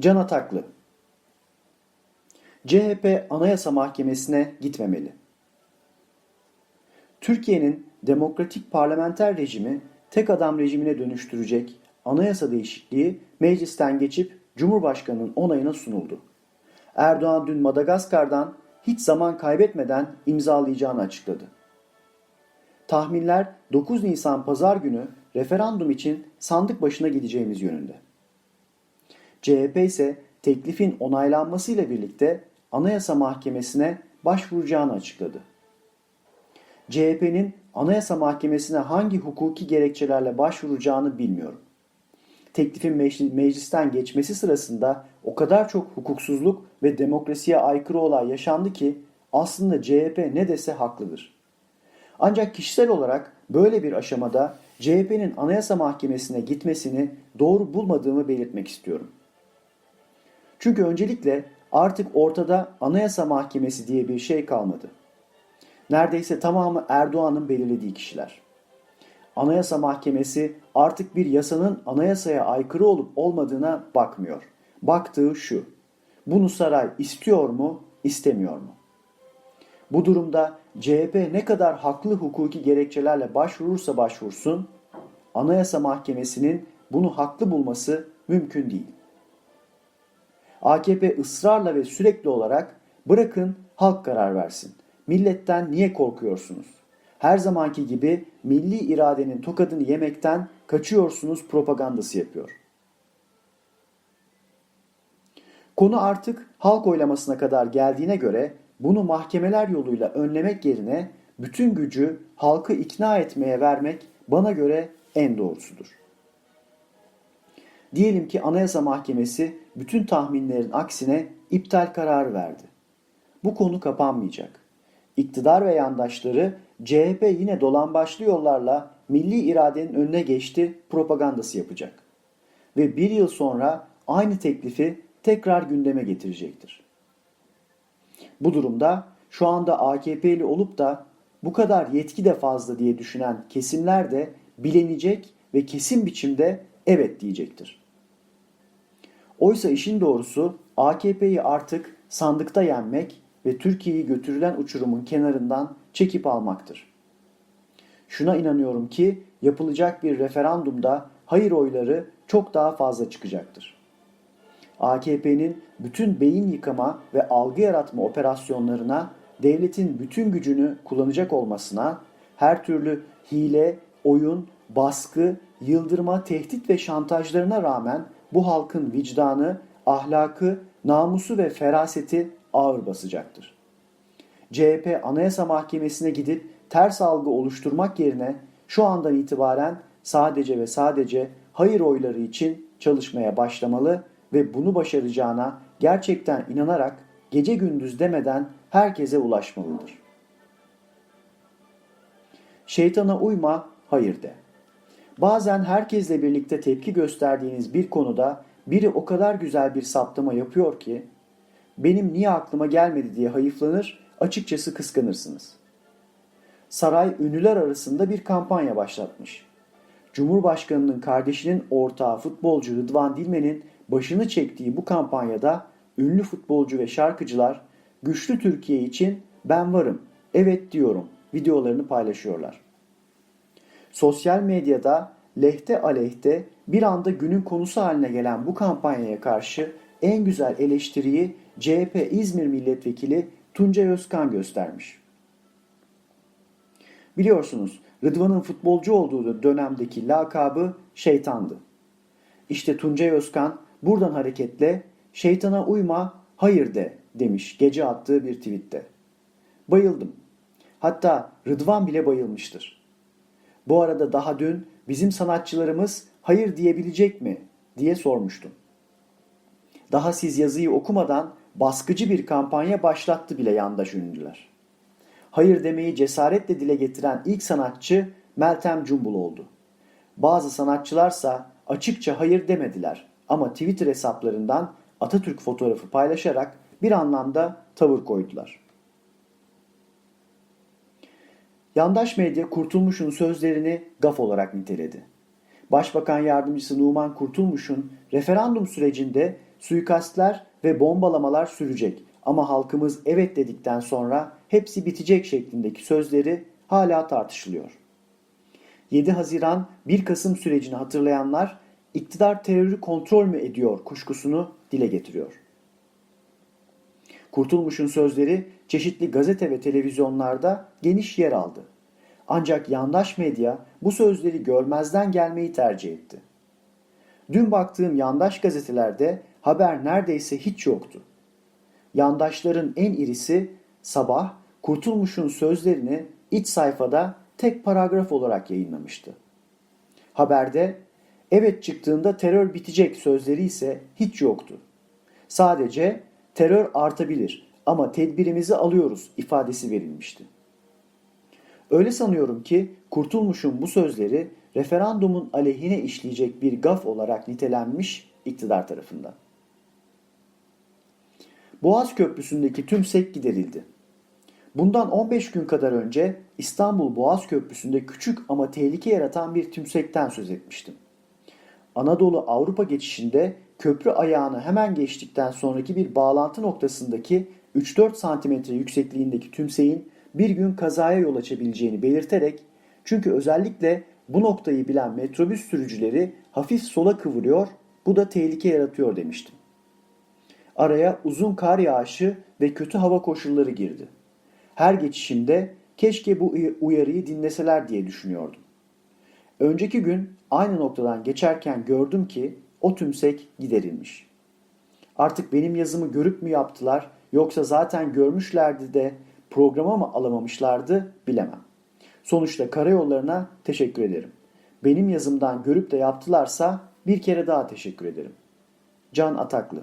Can Ataklı CHP Anayasa Mahkemesi'ne gitmemeli. Türkiye'nin demokratik parlamenter rejimi tek adam rejimine dönüştürecek anayasa değişikliği meclisten geçip Cumhurbaşkanı'nın onayına sunuldu. Erdoğan dün Madagaskar'dan hiç zaman kaybetmeden imzalayacağını açıkladı. Tahminler 9 Nisan pazar günü referandum için sandık başına gideceğimiz yönünde. CHP ise teklifin onaylanmasıyla birlikte Anayasa Mahkemesi'ne başvuracağını açıkladı. CHP'nin Anayasa Mahkemesi'ne hangi hukuki gerekçelerle başvuracağını bilmiyorum. Teklifin meclisten geçmesi sırasında o kadar çok hukuksuzluk ve demokrasiye aykırı olay yaşandı ki aslında CHP ne dese haklıdır. Ancak kişisel olarak böyle bir aşamada CHP'nin Anayasa Mahkemesi'ne gitmesini doğru bulmadığımı belirtmek istiyorum. Çünkü öncelikle artık ortada Anayasa Mahkemesi diye bir şey kalmadı. Neredeyse tamamı Erdoğan'ın belirlediği kişiler. Anayasa Mahkemesi artık bir yasanın anayasaya aykırı olup olmadığına bakmıyor. Baktığı şu. Bunu saray istiyor mu, istemiyor mu? Bu durumda CHP ne kadar haklı hukuki gerekçelerle başvurursa başvursun, Anayasa Mahkemesi'nin bunu haklı bulması mümkün değil. AKP ısrarla ve sürekli olarak bırakın halk karar versin. Milletten niye korkuyorsunuz? Her zamanki gibi milli iradenin tokadını yemekten kaçıyorsunuz propagandası yapıyor. Konu artık halk oylamasına kadar geldiğine göre bunu mahkemeler yoluyla önlemek yerine bütün gücü halkı ikna etmeye vermek bana göre en doğrusudur. Diyelim ki Anayasa Mahkemesi bütün tahminlerin aksine iptal kararı verdi. Bu konu kapanmayacak. İktidar ve yandaşları CHP yine dolambaçlı yollarla milli iradenin önüne geçti propagandası yapacak. Ve bir yıl sonra aynı teklifi tekrar gündeme getirecektir. Bu durumda şu anda AKP'li olup da bu kadar yetki de fazla diye düşünen kesimler de bilenecek ve kesin biçimde evet diyecektir. Oysa işin doğrusu AKP'yi artık sandıkta yenmek ve Türkiye'yi götürülen uçurumun kenarından çekip almaktır. Şuna inanıyorum ki yapılacak bir referandumda hayır oyları çok daha fazla çıkacaktır. AKP'nin bütün beyin yıkama ve algı yaratma operasyonlarına devletin bütün gücünü kullanacak olmasına, her türlü hile, oyun, baskı, yıldırma, tehdit ve şantajlarına rağmen bu halkın vicdanı, ahlakı, namusu ve feraseti ağır basacaktır. CHP Anayasa Mahkemesi'ne gidip ters algı oluşturmak yerine şu andan itibaren sadece ve sadece hayır oyları için çalışmaya başlamalı ve bunu başaracağına gerçekten inanarak gece gündüz demeden herkese ulaşmalıdır. Şeytana uyma, hayır de. Bazen herkesle birlikte tepki gösterdiğiniz bir konuda biri o kadar güzel bir saptama yapıyor ki benim niye aklıma gelmedi diye hayıflanır, açıkçası kıskanırsınız. Saray ünlüler arasında bir kampanya başlatmış. Cumhurbaşkanının kardeşinin ortağı futbolcu Rıdvan Dilmen'in başını çektiği bu kampanyada ünlü futbolcu ve şarkıcılar güçlü Türkiye için ben varım, evet diyorum videolarını paylaşıyorlar. Sosyal medyada lehte aleyhte bir anda günün konusu haline gelen bu kampanyaya karşı en güzel eleştiriyi CHP İzmir Milletvekili Tuncay Özkan göstermiş. Biliyorsunuz Rıdvan'ın futbolcu olduğu dönemdeki lakabı şeytandı. İşte Tuncay Özkan buradan hareketle şeytana uyma hayır de demiş gece attığı bir tweette. Bayıldım. Hatta Rıdvan bile bayılmıştır. Bu arada daha dün bizim sanatçılarımız hayır diyebilecek mi diye sormuştum. Daha siz yazıyı okumadan baskıcı bir kampanya başlattı bile yandaş ünlüler. Hayır demeyi cesaretle dile getiren ilk sanatçı Meltem Cumbul oldu. Bazı sanatçılarsa açıkça hayır demediler ama Twitter hesaplarından Atatürk fotoğrafı paylaşarak bir anlamda tavır koydular. Yandaş medya Kurtulmuş'un sözlerini gaf olarak niteledi. Başbakan Yardımcısı Numan Kurtulmuş'un referandum sürecinde suikastler ve bombalamalar sürecek ama halkımız evet dedikten sonra hepsi bitecek şeklindeki sözleri hala tartışılıyor. 7 Haziran 1 Kasım sürecini hatırlayanlar iktidar terörü kontrol mü ediyor kuşkusunu dile getiriyor. Kurtulmuş'un sözleri çeşitli gazete ve televizyonlarda geniş yer aldı. Ancak yandaş medya bu sözleri görmezden gelmeyi tercih etti. Dün baktığım yandaş gazetelerde haber neredeyse hiç yoktu. Yandaşların en irisi sabah Kurtulmuş'un sözlerini iç sayfada tek paragraf olarak yayınlamıştı. Haberde evet çıktığında terör bitecek sözleri ise hiç yoktu. Sadece terör artabilir ama tedbirimizi alıyoruz ifadesi verilmişti. Öyle sanıyorum ki Kurtulmuş'un bu sözleri referandumun aleyhine işleyecek bir gaf olarak nitelenmiş iktidar tarafından. Boğaz Köprüsü'ndeki tümsek giderildi. Bundan 15 gün kadar önce İstanbul Boğaz Köprüsü'nde küçük ama tehlike yaratan bir tümsekten söz etmiştim. Anadolu Avrupa geçişinde köprü ayağını hemen geçtikten sonraki bir bağlantı noktasındaki 3-4 santimetre yüksekliğindeki tümseyin bir gün kazaya yol açabileceğini belirterek çünkü özellikle bu noktayı bilen metrobüs sürücüleri hafif sola kıvırıyor, bu da tehlike yaratıyor demiştim. Araya uzun kar yağışı ve kötü hava koşulları girdi. Her geçişimde keşke bu uyarıyı dinleseler diye düşünüyordum. Önceki gün aynı noktadan geçerken gördüm ki o tümsek giderilmiş. Artık benim yazımı görüp mü yaptılar yoksa zaten görmüşlerdi de programa mı alamamışlardı bilemem. Sonuçta karayollarına teşekkür ederim. Benim yazımdan görüp de yaptılarsa bir kere daha teşekkür ederim. Can Ataklı